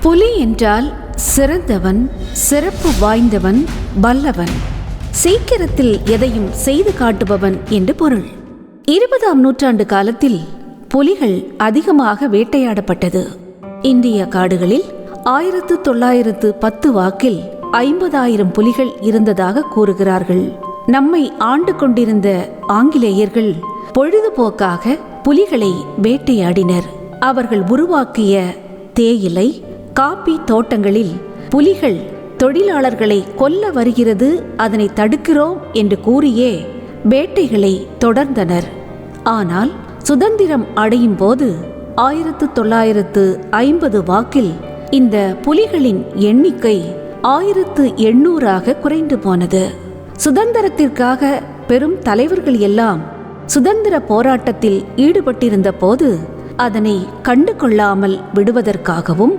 புலி என்றால் சிறந்தவன் சிறப்பு வாய்ந்தவன் வல்லவன். சீக்கிரத்தில் எதையும் செய்து காட்டுபவன் என்று பொருள். இருபதாம் நூற்றாண்டு காலத்தில் புலிகள் அதிகமாக வேட்டையாடப்பட்டது. இந்திய காடுகளில் ஆயிரத்து தொள்ளாயிரத்து பத்து வாக்கில் ஐம்பதாயிரம் புலிகள் இருந்ததாக கூறுகிறார்கள். நம்மை ஆண்டு கொண்டிருந்த ஆங்கிலேயர்கள் பொழுதுபோக்காக புலிகளை வேட்டையாடினர். அவர்கள் உருவாக்கிய தேயிலை காபி தோட்டங்களில் புலிகள் தொழிலாளர்களை கொல்ல வருகிறது அதனை தடுக்கிறோம் என்று கூறியே வேட்டைகளை தொடர்ந்தனர். ஆனால் சுதந்திரம் அடையும் போது ஆயிரத்து தொள்ளாயிரத்து ஐம்பது வாக்கில் இந்த புலிகளின் எண்ணிக்கை ஆயிரத்து எண்ணூறாக குறைந்து போனது. சுதந்திரத்திற்காக பெரும் தலைவர்கள் எல்லாம் சுதந்திர போராட்டத்தில் ஈடுபட்டிருந்த போது அதனை கண்டு கொள்ளாமல் விடுவதற்காகவும்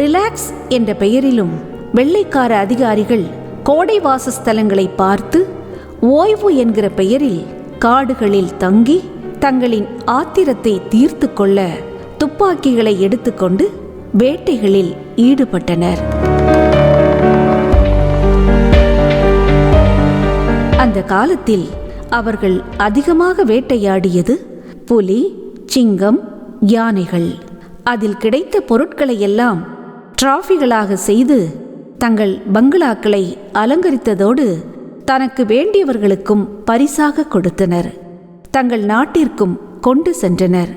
ரிலாக்ஸ் என்ற பெயரிலும் வெள்ளைக்கார அதிகாரிகள் கோடை வாசஸ்தலங்களை பார்த்து ஓய்வு என்கிற பெயரில் காடுகளில் தங்கி தங்களின் ஆத்திரத்தை தீர்த்து கொள்ள துப்பாக்கிகளை எடுத்துக்கொண்டு வேட்டைகளில் ஈடுபட்டனர். அந்த காலத்தில் அவர்கள் அதிகமாக வேட்டையாடியது புலி சிங்கம் யானைகள். அதில் கிடைத்த பொருட்களை எல்லாம் டிராஃபிகளாக செய்து தங்கள் பங்களாக்களை அலங்கரித்ததோடு தனக்கு வேண்டியவர்களுக்கும் பரிசாக கொடுத்தனர். தங்கள் நாட்டிற்கும் கொண்டு சென்றனர்.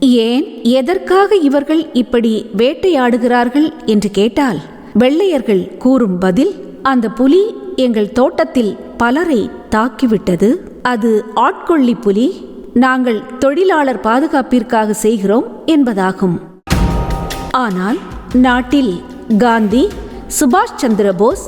ஏன் எதற்காக இவர்கள் இப்படி வேட்டையாடுகிறார்கள் என்று கேட்டால் வெள்ளையர்கள் கூறும் பதில் அந்த புலி எங்கள் தோட்டத்தில் பலரை தாக்கிவிட்டது. அது ஆட்கொள்ளி புலி நாங்கள் தொழிலாளர் பாதுகாப்பிற்காக செய்கிறோம் என்பதாகும். ஆனால் நாட்டில் காந்தி சுபாஷ் சந்திர போஸ்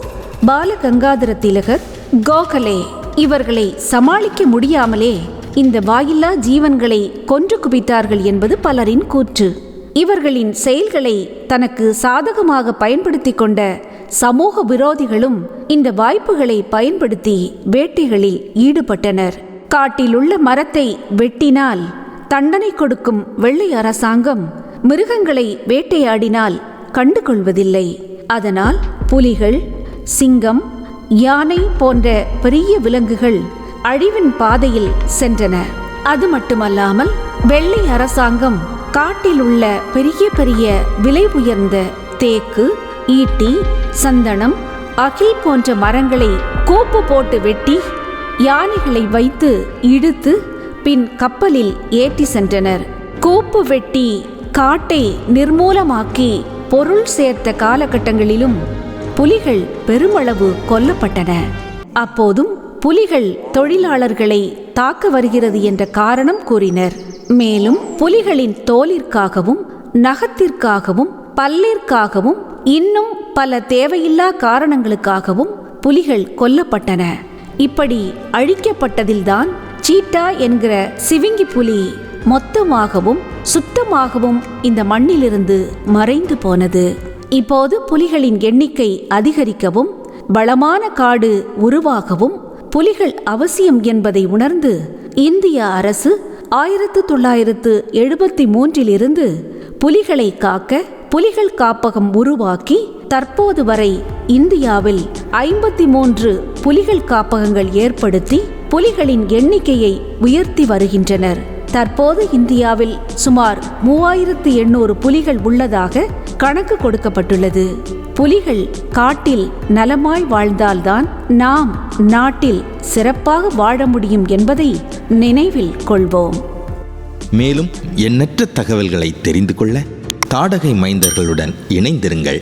பாலகங்காதர திலகர் கோகலே இவர்களை சமாளிக்க முடியாமலே இந்த வாயில்லா ஜீவன்களை கொன்று குவித்தார்கள் என்பது பலரின் கூற்று. இவர்களின் செயல்களை தனக்கு சாதகமாக பயன்படுத்தி கொண்ட சமூக விரோதிகளும் இந்த வாய்ப்புகளை பயன்படுத்தி வேட்டைகளில் ஈடுபட்டனர். காட்டிலுள்ள மரத்தை வெட்டினால் தண்டனை கொடுக்கும் வெள்ளை அரசாங்கம் மிருகங்களை வேட்டையாடினால் கண்டுகொள்வதில்லை. அதனால் புலிகள் சிங்கம் யானை போன்ற பெரிய விலங்குகள் அழிவின் பாதையில் சென்றன. அது மட்டுமல்லாமல் வெள்ளை அரசாங்கம் காட்டில் உள்ள பெரிய பெரிய விலை உயர்ந்த தேக்கு ஈட்டி சந்தனம் அகில் போன்ற மரங்களை கோப்பு போட்டு வெட்டி யானைகளை வைத்து இழுத்து பின் கப்பலில் ஏற்றி சென்றனர். கூப்பு வெட்டி காட்டை நிர்மூலமாக்கி பொருள் சேர்த்த காலகட்டங்களிலும் புலிகள் பெருமளவு கொல்லப்பட்டன. அப்போதும் புலிகள் தொழிலாளர்களை தாக்க வருகிறது என்ற காரணம் கூறினர். மேலும் புலிகளின் தோலிற்காகவும் நகத்திற்காகவும் பல்லிற்காகவும் இன்னும் பல தேவையில்லா காரணங்களுக்காகவும் புலிகள் கொல்லப்பட்டன. இப்படி அழிக்கப்பட்டதில்தான் சீட்டா என்கிற சிவிங்கி புலி மொத்தமாகவும் சுத்தமாகவும் இந்த மண்ணிலிருந்து மறைந்து போனது. இப்போது புலிகளின் எண்ணிக்கை அதிகரிக்கவும் வளமான காடு உருவாகவும் புலிகள் அவசியம் என்பதை உணர்ந்து இந்திய அரசு ஆயிரத்து தொள்ளாயிரத்து எழுபத்தி மூன்றிலிருந்து புலிகளை காக்க புலிகள் காப்பகம் உருவாக்கி தற்போது வரை இந்தியாவில் ஐம்பத்தி மூன்று புலிகள் காப்பகங்கள் ஏற்படுத்தி புலிகளின் எண்ணிக்கையை உயர்த்தி வருகின்றனர். தற்போது இந்தியாவில் சுமார் மூவாயிரத்து எண்ணூறு புலிகள் உள்ளதாக கணக்கு கொடுக்கப்பட்டுள்ளது. புலிகள் காட்டில் நலமாய் வாழ்ந்தால்தான் நாம் நாட்டில் சிறப்பாக வாழ முடியும் என்பதை நினைவில் கொள்வோம். மேலும் எண்ணற்ற தகவல்களை தெரிந்து கொள்ள தாடகை மைந்தர்களுடன் இணைந்திருங்கள்.